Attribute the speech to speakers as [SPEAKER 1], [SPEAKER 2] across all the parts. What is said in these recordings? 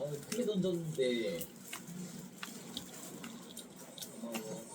[SPEAKER 1] 아, 크게 던졌는데. 고마워.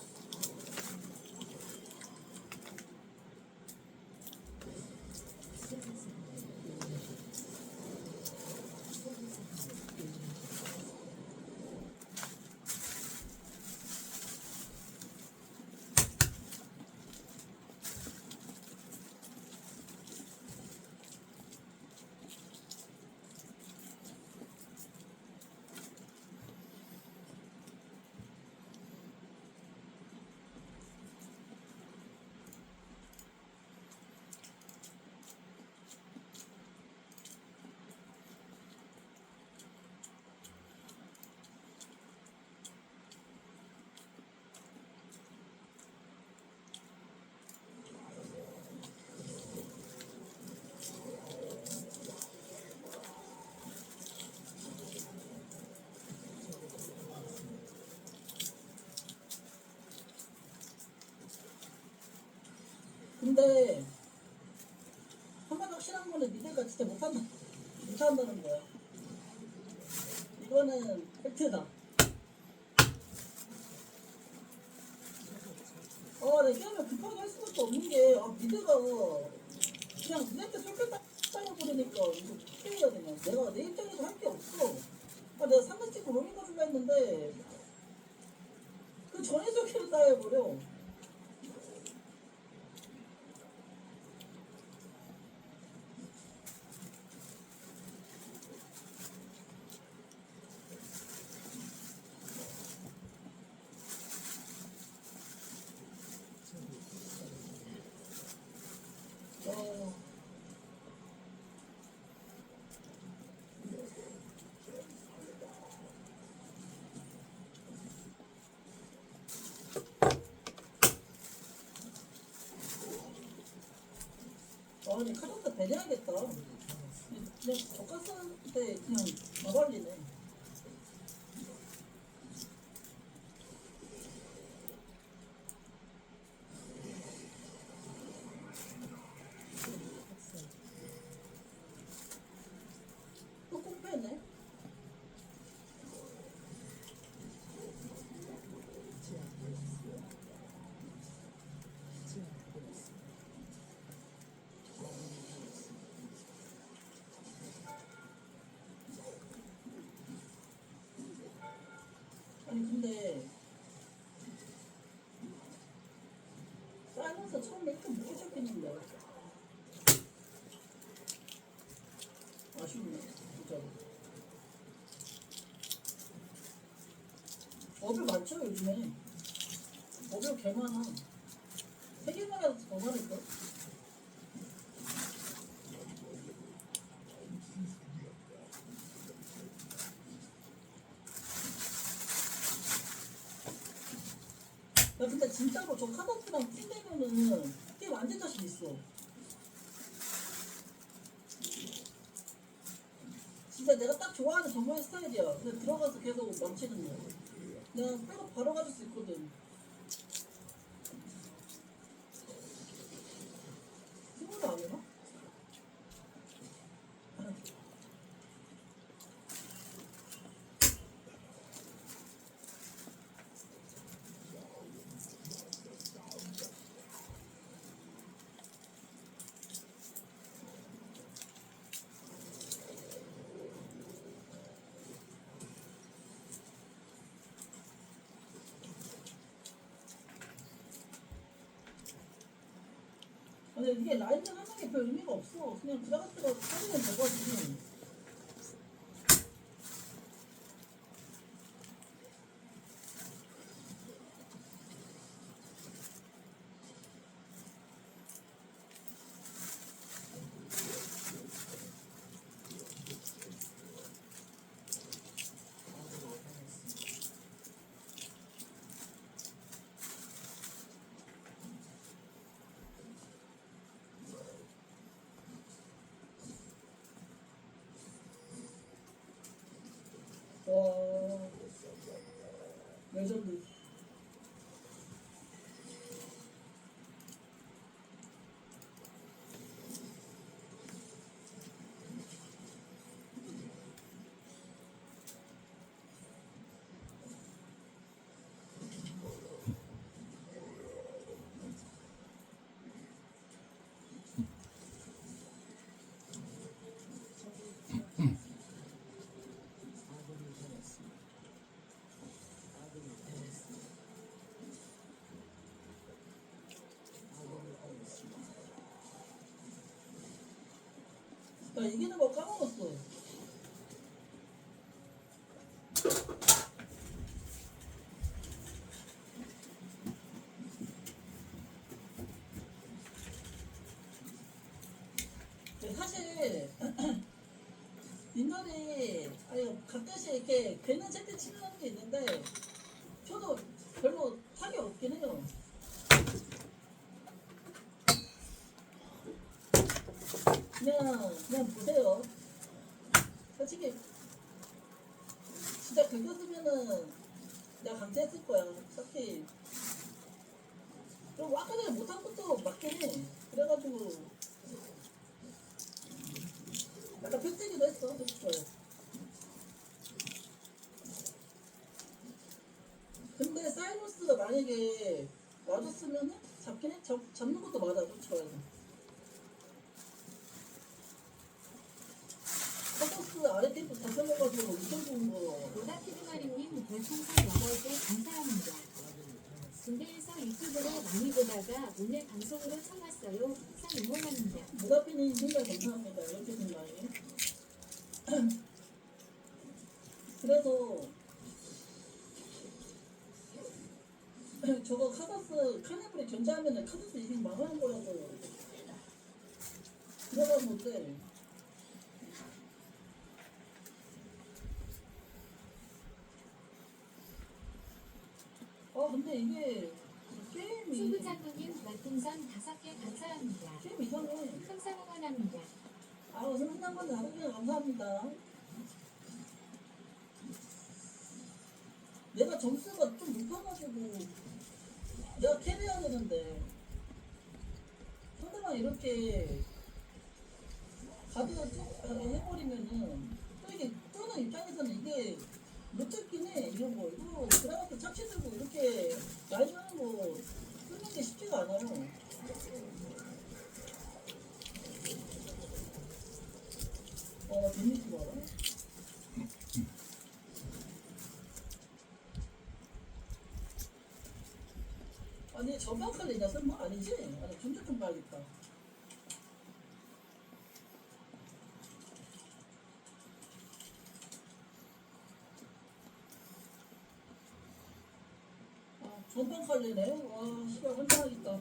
[SPEAKER 2] 근데 한 번 확실한 거는 니네가 진짜 못한다 못한다는 거야 이거는 팩트다 어, 내 게임을 급하게 할 수밖에 없는 게, 아, 미드가 그냥 니네한테 쏠깃다고 부르니까 이거 어떻게 해야 되냐. 내가 내 입장에서 할 게 없어. 아, 내가 상대 찍고 로밍 가줄라 했는데, 그 전에 저기를 따해버려. 어, 아, 근데 카드가 배려야겠다. 그냥 저가스한테 그냥 마발리네. 아니 근데 사이먼스 처음에 이렇게 잡혔는데. 아쉽네 진짜로. 업을 많죠 요즘에. 업을 개 많아 세 개만 해도 더 많을걸? 야 근데 진짜로 저 카더프랑 팀 되면은 게임 완전 자신 있어. 진짜 내가 딱 좋아하는 정보의 스타일이야. 근데 들어가서 계속 망치는 거야 그냥 백업 바로 가질 수 있거든 근데 이게 라인을 하는 게 별 의미가 없어. 그냥 드라가스가 사주면 되거든. 와. 레전드. 나 이기는 거 까먹었어. 네, 사실 인간이 아니 가끔씩 이렇게 괜한 채팅 치는 게 있는데 저도 별로 타이 없긴 해요. 그냥 보세요. 솔직히 진짜 긁었으면은 내가 강제했을 거야. 딱히 그리고 아까 전에 못한 것도 맞긴 해. 그래가지고 약간 팩트기도 했어. 솔직히. 근데 사이러스가 만약에 놔줬으면은 잡긴 해. 잡, 잡는 것도 맞아. 솔직히. 테이프 다 잘라가지고 엄청 좋은 거.
[SPEAKER 3] 로다피드마리님 별풍선 8개 감사합니다. 군대에서 유튜브로 많이 보다가 오늘 방송으로 처음 왔어요. 항상 응원합니다.
[SPEAKER 2] 무다피님 생각 감사합니다. 이렇게 생각이. 그래서 저거 카다스 카네브리 견제하면은 카다스 이생 망하는 거라고. 들어가면 어때? 아 근데 이게 게임이
[SPEAKER 3] 승부장군님 별풍선 5개 감사합니다.
[SPEAKER 2] 게임 이상해.
[SPEAKER 3] 항상 응원합니다.
[SPEAKER 2] 아우 성장관 다르게 감사합니다. 내가 점수가 좀 높아가지고 내가 캐리해야 되는데 상대방 이렇게 가드 해버리면은 또 이게 뜨는 입장에서는 이게 못잡긴 해 이런 거 이거 그라운드 착취 들고 이렇게 라이브 하는 거 쓰는 게 쉽지가 않아요. 어, 데미지 봐라. 아니, 전방칼 내냐, 설마? 아니지? 아니, 존재 좀 봐야겠다. 아, 전방칼 내네? 와, 씨발, 환장하겠다.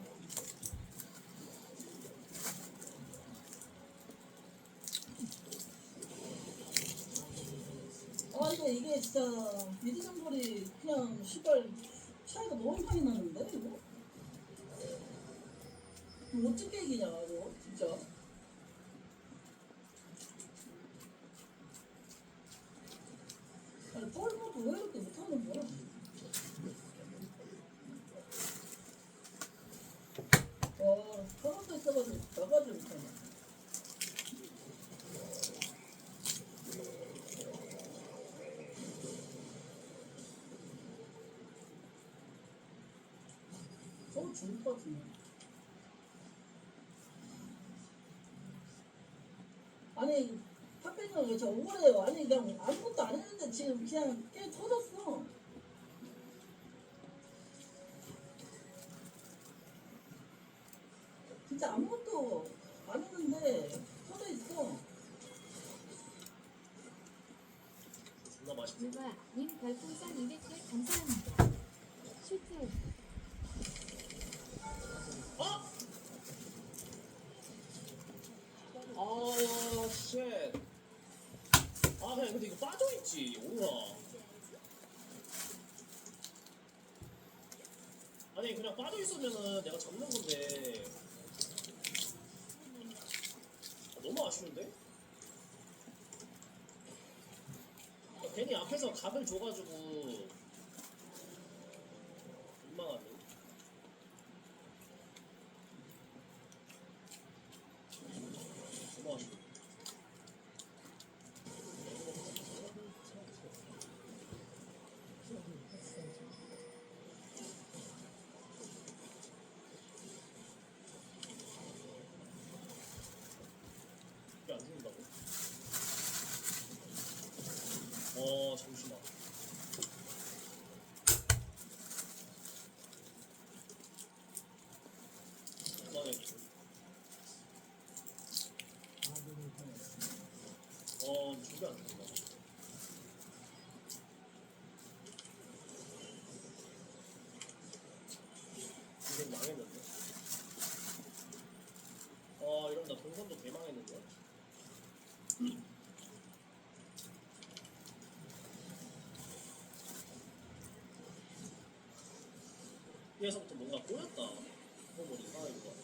[SPEAKER 2] 아 이거 이게 진짜 정글이 그냥 시발 차이가 너무 많이 나는데 이거? 이거 어떻게 이기냐 같은데 아니 탑백은 왜저 억울해요? 아니 그냥 아무것도 안 했는데 지금 그냥 게임 터졌어. 진짜 아무것도 안 했는데 터져 있어.
[SPEAKER 1] 존나 맛있네.
[SPEAKER 3] 누가님 별풍선 200개 감사합니다. 슈트
[SPEAKER 1] 쉣. 아, 그냥 근데 이거 빠져있지, 오라. 아니, 그냥 빠져있으면은 내가 잡는 건데. 아, 너무 아쉬운데? 아, 괜히 앞에서 각을 줘가지고. 어, 잠시만. 그만해. 여기에서부터 뭔가 꼬였다. 호물이가 이거.